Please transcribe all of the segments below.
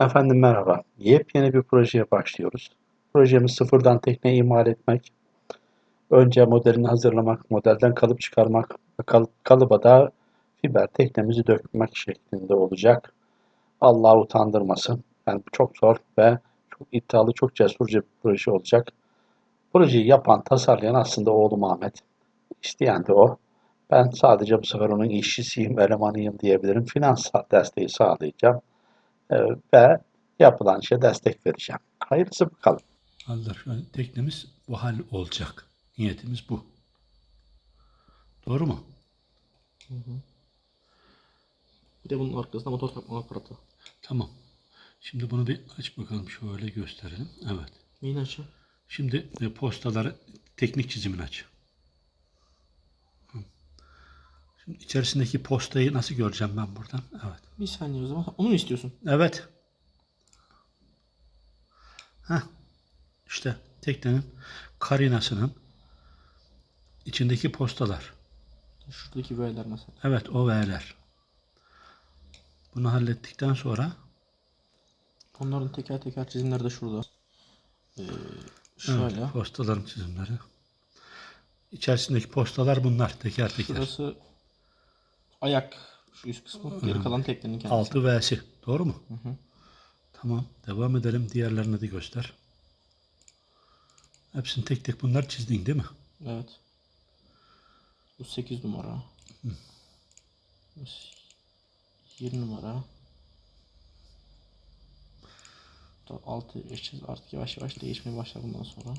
Efendim merhaba. Yepyeni bir projeye başlıyoruz. Projemiz sıfırdan tekne imal etmek. Önce modelini hazırlamak, modelden kalıp çıkarmak, kal- kalıba da fiber teknemizi dökmek şeklinde olacak. Allah utandırmasın. Yani çok zor ve çok iddialı, çok cesurca bir proje olacak. Projeyi yapan, tasarlayan aslında oğlum Ahmet. İsteyen de o. Ben sadece bu sefer onun işçisiyim, elemanıyım diyebilirim. Finans desteği sağlayacağım. Ee, ve yapılan işe destek vereceğim. Hayırlısı bakalım. Allah şu teknemiz bu hal olacak. Niyetimiz bu. Doğru mu? Bir de bunun arkasında motor takma aparatı. Tamam. Şimdi bunu bir aç bakalım şöyle gösterelim. Evet. Neyin açı? Şimdi e, postaları teknik çizimini aç. Hı. Şimdi içerisindeki postayı nasıl göreceğim ben buradan? Evet. Bir saniye o zaman. Onu mu istiyorsun? Evet. Heh. İşte teknenin karinasının içindeki postalar. Şuradaki V'ler mesela. Evet o V'ler. Bunu hallettikten sonra Onların teker teker çizimleri de şurada. Ee, şöyle. evet, postaların çizimleri. İçerisindeki postalar bunlar teker teker. Şurası ayak. Şu üst kısmı. Geri kalan teknenin kendisi. Altı V'si. Doğru mu? Tamam. Devam edelim. Diğerlerini de göster. Hepsini tek tek bunlar çizdin değil mi? Evet. Bu 8 numara. Bu 20 numara. Bu da 6 geçeceğiz. Artık yavaş yavaş değişmeye başlar bundan sonra.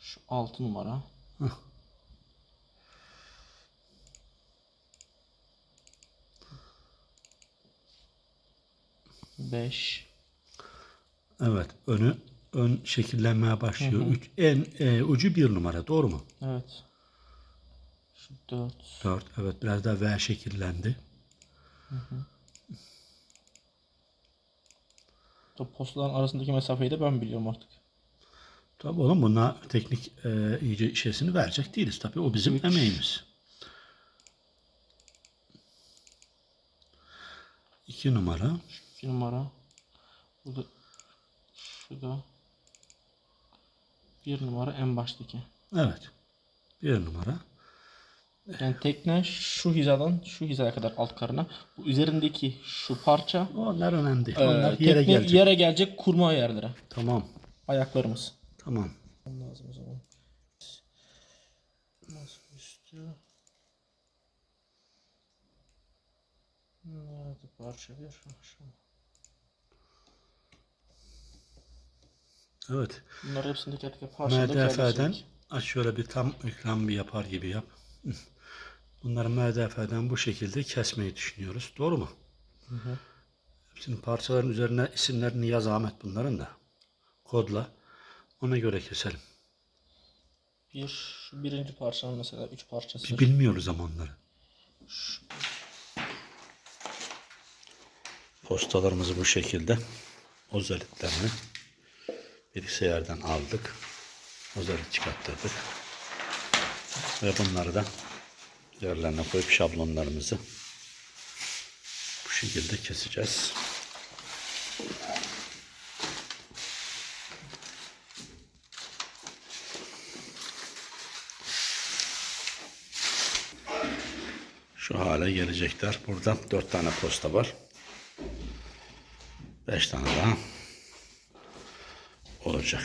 Şu 6 numara. Beş. Evet. Önü ön şekillenmeye başlıyor. Üç, en e, ucu bir numara. Doğru mu? Evet. Şu dört. Dört. Evet. Biraz daha V şekillendi. Da postaların arasındaki mesafeyi de ben biliyorum artık. Tabii oğlum buna teknik e, iyice işesini verecek değiliz. Tabii o bizim Üç. emeğimiz. İki numara. Bir numara. Burada şurada bir numara en baştaki. Evet. Bir numara. Yani tekne şu hizadan şu hizaya kadar alt karına. Bu üzerindeki şu parça Onlar önemli değil. Onlar yere gelecek. yere gelecek kurma yerlere. Tamam. Ayaklarımız. Tamam. Lazım o zaman. Nasıl üstü? Nerede parça bir? Şu. Evet. Bunlar hepsini teker teker parçaladık. MDF'den aç şöyle bir tam ekran bir yapar gibi yap. Bunları MDF'den bu şekilde kesmeyi düşünüyoruz. Doğru mu? Hepsinin parçaların üzerine isimlerini yaz Ahmet bunların da. Kodla. Ona göre keselim. Bir, şu birinci parçanın mesela üç parçası. Biz bilmiyoruz ama onları. Postalarımızı bu şekilde özelliklerini bilgisayardan aldık. Özellik çıkarttırdık. Ve bunları da yerlerine koyup şablonlarımızı bu şekilde keseceğiz. Şu hale gelecekler. Burada dört tane posta var. Beş tane daha olacak.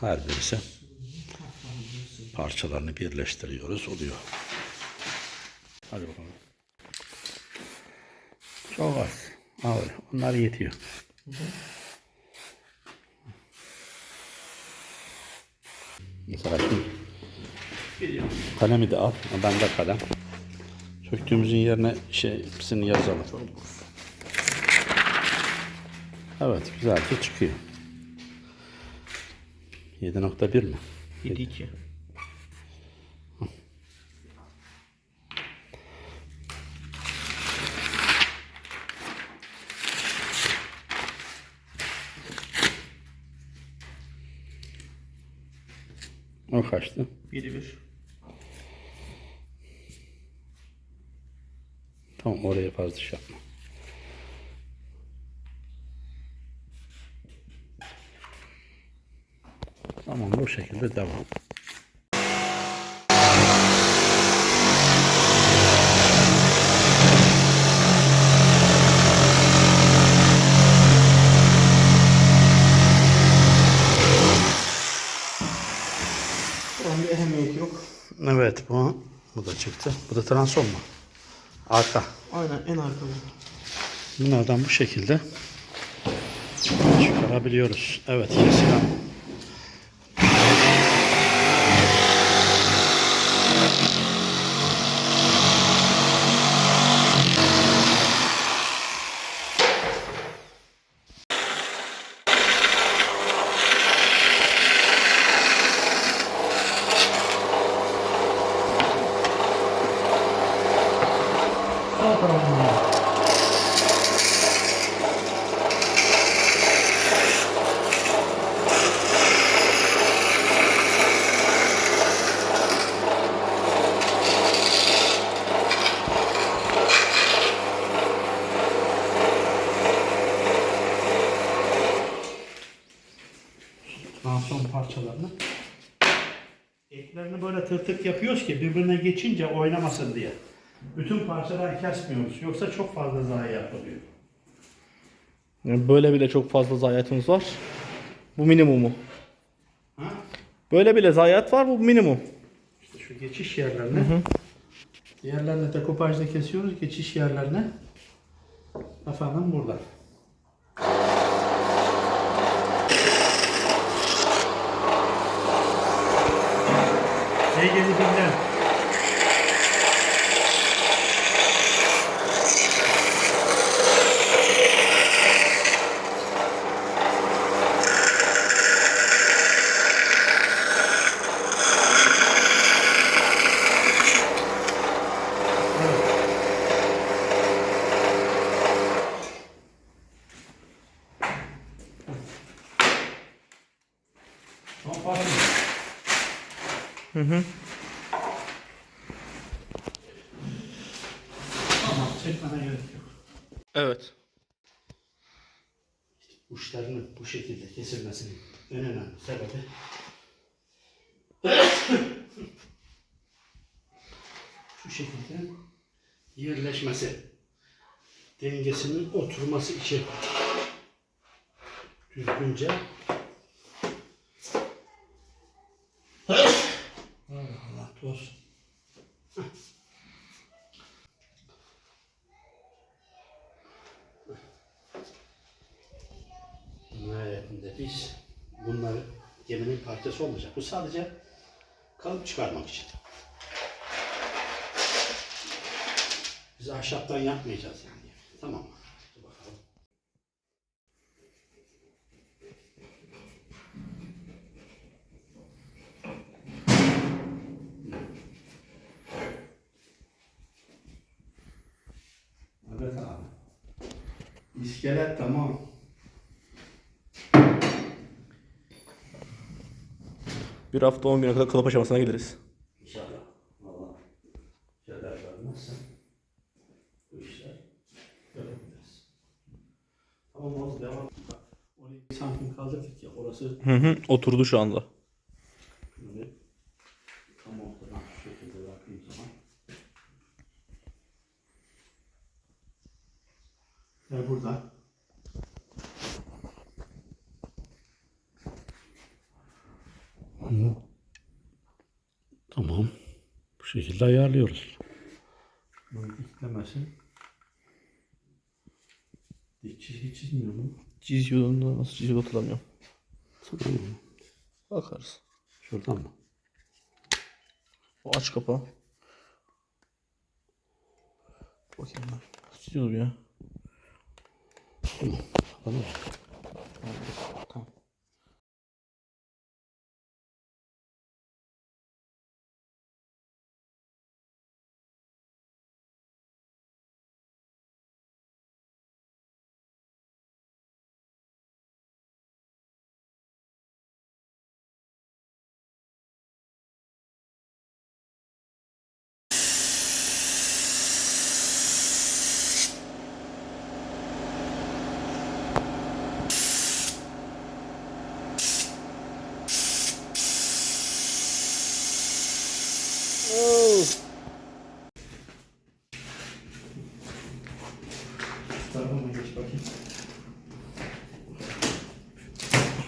Her birisi parçalarını birleştiriyoruz. Oluyor. Hadi bakalım. Çok az. Al, onlar yetiyor. Mesela şu kalemi de al. Ben de kalem. Söktüğümüzün yerine şey hepsini yazalım. Evet güzelce çıkıyor. 7.1 mi? 7-2. O kaçtı? 1-1. Tamam oraya fazla şey yapma. Bu şekilde devam. Buranın bir ehemmiyeti yok. Evet bu bu da çıktı. Bu da transom mu? Arka. Aynen en arkada. Bunlardan bu şekilde çıkarabiliyoruz. Evet kesilen. Transom parçalarını eklerini böyle tırtık yapıyoruz ki birbirine geçince oynamasın diye. Bütün parçaları kesmiyoruz. Yoksa çok fazla zayi yapılıyor. Yani böyle bile çok fazla zayiatımız var. Bu minimumu. Ha? Böyle bile zayiat var bu minimum. İşte şu geçiş yerlerini diğerlerini dekopajda kesiyoruz. Geçiş yerlerini efendim burada. Sevgili dinler. Hı hı. Tamam, çekmene gerek yok. Evet. Uçlarının bu şekilde kesilmesinin en önemli sebebi şu şekilde yerleşmesi, dengesinin oturması için düzgünce Allah toz. Nihayetinde biz bunları geminin parçası olmayacak. Bu sadece kalıp çıkarmak için. Biz ahşaptan yapmayacağız yani. Tamam mı? İskelet tamam. Bir hafta 10 güne kadar kalıp aşamasına geliriz. İnşallah. Allah şeyler vermezsen bu işler yapabiliriz. Tamam oldu devam. Orayı santim kaldırdık ya orası Hı hı. Oturdu şu anda. böyle tam ortadan şu şekilde bıraktığım zaman ve burada Tamam. Bu şekilde ayarlıyoruz. Bunun diklemesi. Dik çizgi çizmiyor mu? Çiziyordum da nasıl çiziyor hatırlamıyorum. Tamam. Bakarız. Şuradan mı? O aç kapağı. Bakayım ben. Bu ya? Tamam. Tamam. Oh.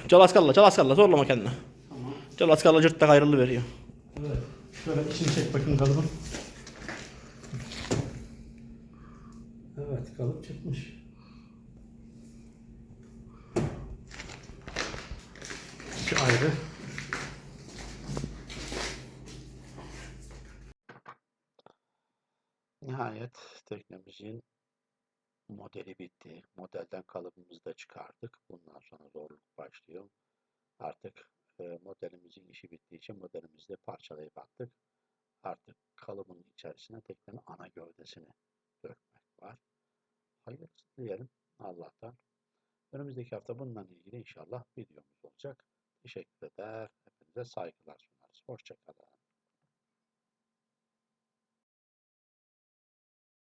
Çal askalla, çal askalla. Zorlama kendini. Tamam. Çal askalla cırtta ayrılı veriyor. Evet. Şöyle içini çek bakayım kalıbın. Evet, kalıp çıkmış. İki ayrı. Nihayet teknemizin modeli bitti. Modelden kalıbımızı da çıkardık. Bundan sonra zorluk başlıyor. Artık e, modelimizin işi bittiği için modelimizi de parçalayıp attık. Artık kalıbın içerisine teknenin ana gövdesini dökmek var. Hayırlısı diyelim Allah'tan. Önümüzdeki hafta bununla ilgili inşallah videomuz olacak. Teşekkür eder. Hepinize saygılar.